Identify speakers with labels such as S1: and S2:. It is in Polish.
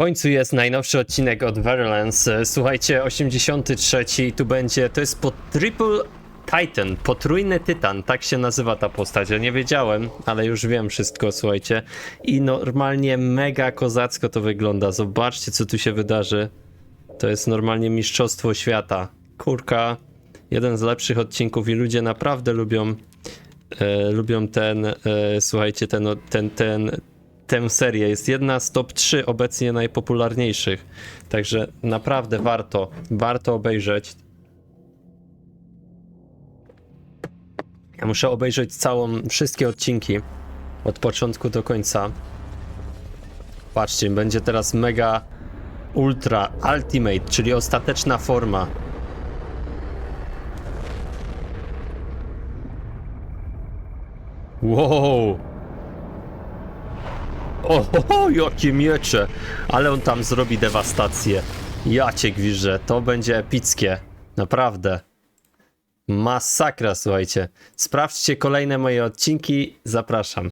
S1: końcu jest najnowszy odcinek od Verlance. Słuchajcie, 83 i tu będzie, to jest po Triple Titan, potrójny Tytan, tak się nazywa ta postać. Ja nie wiedziałem, ale już wiem wszystko, słuchajcie. I normalnie mega kozacko to wygląda. Zobaczcie, co tu się wydarzy. To jest normalnie mistrzostwo świata. Kurka, jeden z lepszych odcinków i ludzie naprawdę lubią e, lubią ten, e, słuchajcie, ten, ten, ten, tę serię. Jest jedna z top 3 obecnie najpopularniejszych. Także naprawdę warto, warto obejrzeć. Ja muszę obejrzeć całą, wszystkie odcinki od początku do końca. Patrzcie, będzie teraz mega ultra ultimate, czyli ostateczna forma. Wow! O, ho, ho, jakie miecze! Ale on tam zrobi dewastację. Ja cię gwiżę, to będzie epickie. Naprawdę. Masakra, słuchajcie. Sprawdźcie kolejne moje odcinki, zapraszam.